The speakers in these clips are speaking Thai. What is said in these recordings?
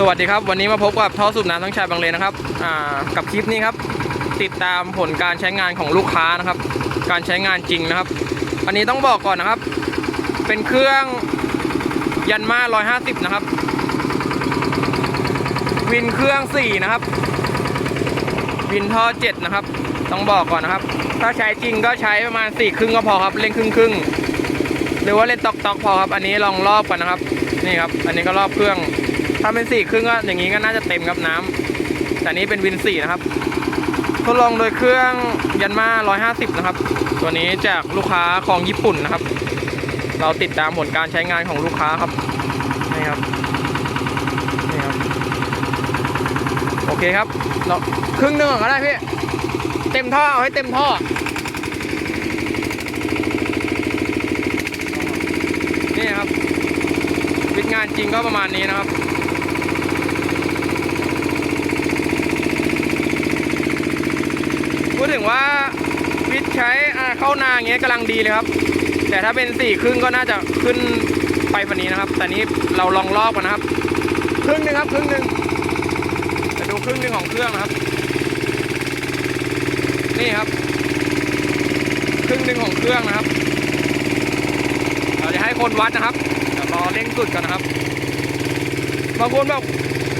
สวัสดีครับ วันนี้มาพบกับท่อสูบน้ำทั้งชายบางเลนนะครับกับคลิปนี้ครับ ติดตามผลการใช้งานของลูกค้านะครับ การใช้งานจริงนะครับ อันนี้ต้องบอกก่อนนะครับ เป็นเครื่องยันมา150 นะครับ วินเครื่อง 4 นะครับ วินท่อ 7 นะครับ ต้องบอกก่อนนะครับ ถ้าใช้จริงก็ใช้ประมาณ4ครึ่งก็พอครับเล่นครึ่งครึ่งหรือว่าเล่นตอกตอกพอครับ อันนี้ลองรอบกันนะครับ นี่ครับ อันนี้ก็รอบเครื่อง ถ้าเป็นสี่ครึ่งก็อย่างนี้ก็น่าจะเต็มครับน้ำแต่นี้เป็นวินสี่นะครับ ทดลองโดยเครื่องยันมา150นะครับ ตัวนี้จากลูกค้าของญี่ปุ่นนะครับ เราติดตามผลการใช้งานของลูกค้าครับนี่ครับนี่ครับ โอเคครับเราครึ่งหนึ่งก็ได้พี่ เต็มท่อเอาให้เต็มท่อนี่ครับานจริงก็ประมาณนี้นะครับ พูดถึงว่าวิทใช้เข้านาอย่างเงี้ยกำลังดีเลยครับ แต่ถ้าเป็นสี่ครึ่งก็น่าจะขึ้นไปฝันนี้นะครับ แต่นี้เราลองรอบกันนะครับ ครึ่งหนึ่งครับ ครึ่งหนึ่งจะดูครึ่งหนึ่งของเครื่องนะครับ นี่ครับ ครึ่งหนึ่งของเครื่องนะครับ เราจะให้คนวัดนะครับ อเร่งสุดกันนะครับบางคนบอก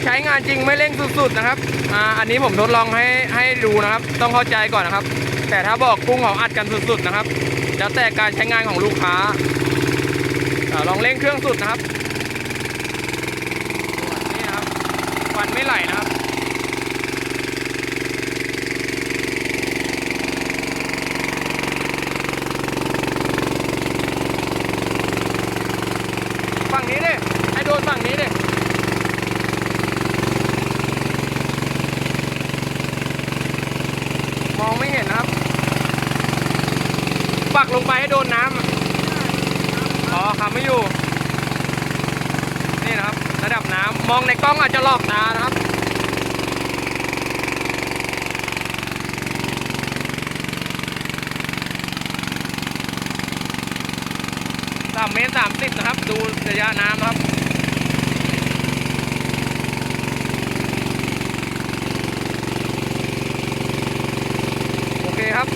ใช้งานจริงไม่เร่งสุดๆนะครับอ่าอันนี้ผมทดลองให้ให้ดูนะครับ ต้องเข้าใจก่อนนะครับ แต่ถ้าบอกกุ้งเขาอัดกันสุดๆนะครับ แล้วแต่การใช้งานของลูกค้าอาลองเร่งเครื่องสุดนะครับนี่นะครับควันไม่ไหลนะครับ ฝั่งนี้ดิให้โด นฝั่งนี้ดิมองไม่เห็นนะครับ ปักลงไปให้โดนน้ำอ๋อคำไม่อยู่ นี่นะครับ ระดับน้ำมองในกล้องอาจจะหลอกตานะครับสามเมตรสามสิบนะครับ ดูระยะน้ำนะครับ โอเคครับ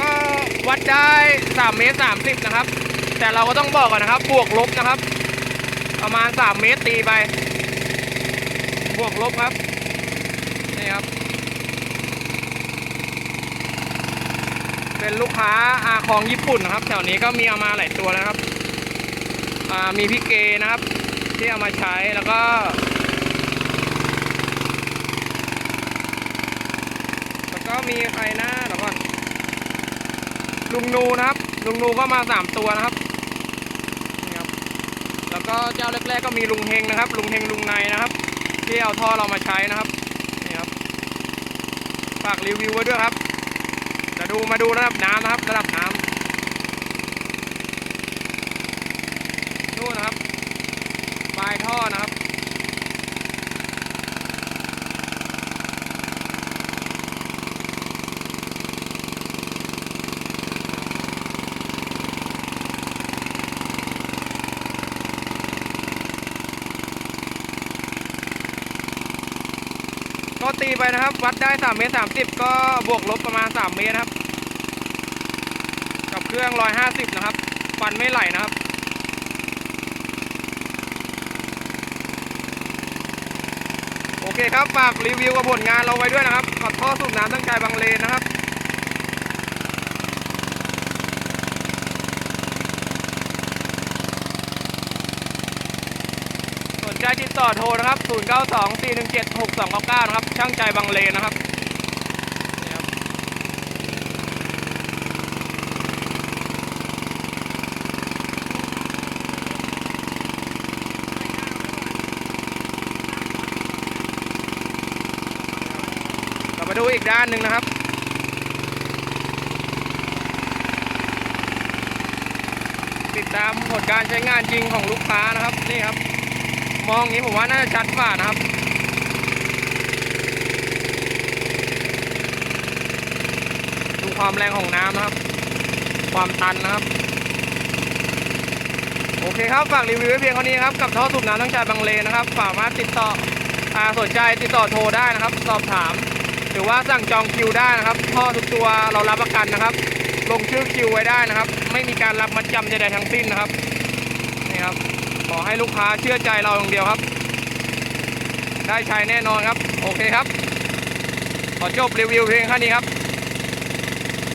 ก็วัด ได้3เมตร30นะครับ แต่เราก็ต้องบอกก่อนนะครับ บวกลบนะครับ ประมาณ 3 เมตรตีไป บวกลบครับ นี่ครับ เป็นลูกค้าอาของญี่ปุ่นนะครับ แถวนี้ก็มีเอามาหลายตัวนะครับ มีพี่เกนะครับ ที่เอามาใช้แล้วก็แล้วก็มีใครนะเดี๋ยวก่อน ลุงนูนะครับ ลุงนูก็มาสามตัวนะครับนี่ครับ แล้วก็เจ้าแรกๆก็มีลุงเฮงนะครับ ลุงเฮงลุงในนะครับ ที่เอาท่อเรามาใช้นะครับนี่ครับฝากรีวิวไว้ด้วยครับจะดูมาดูระดับน้ำนะครับ ระดับน้ำนู่นนะครับปลายท่อนะครับ ก็ตีไปนะครับ วัดได้3เมตร30 ก็บวกลบประมาณ 3 เมตรนะครับ กับเครื่อง 150 นะครับ ฟันไม่ไหลนะครับโอเคครับฝากรีวิวกับผลงานเราไว้ด้วยนะครับขอท่อสูบน้ำตั้งใจบางเลนนะครับ นใจติดต่อโทรนะครับ 092 417 6299 นะครับ ช่างใจบางเลนนะครับเรามาดูอีกด้านหนึ่งนะครับติดตามผลการใช้งานจริงของลูกค้านะครับนี่ครับ มองอย่างนี้ผมว่าน่าจะชัดกว่านะครับดูความแรงของน้ำนะครับ ความตันนะครับ โอเคครับฝากรีวิวไว้เพียงเท่านี้ครับ กับท่อสูบน้ำทั้งชายบางเลนนะครับสามารถติดต่ออาสนใจติดต่อโทรได้นะครับ สอบถาม หรือว่าสั่งจองคิวได้นะครับท่อทุกตัวเรารับประกันนะครับ ลงชื่อคิวไว้ได้นะครับ ไม่มีการรับมัดจำใดๆทั้งสิ้นนะครับนี่ครับ ขอให้ลูกค้าเชื่อใจเราอย่างเดียวครับ ได้ใช้แน่นอนครับ โอเคครับ ขอจบรีวิวเพียงแค่นี้ครับ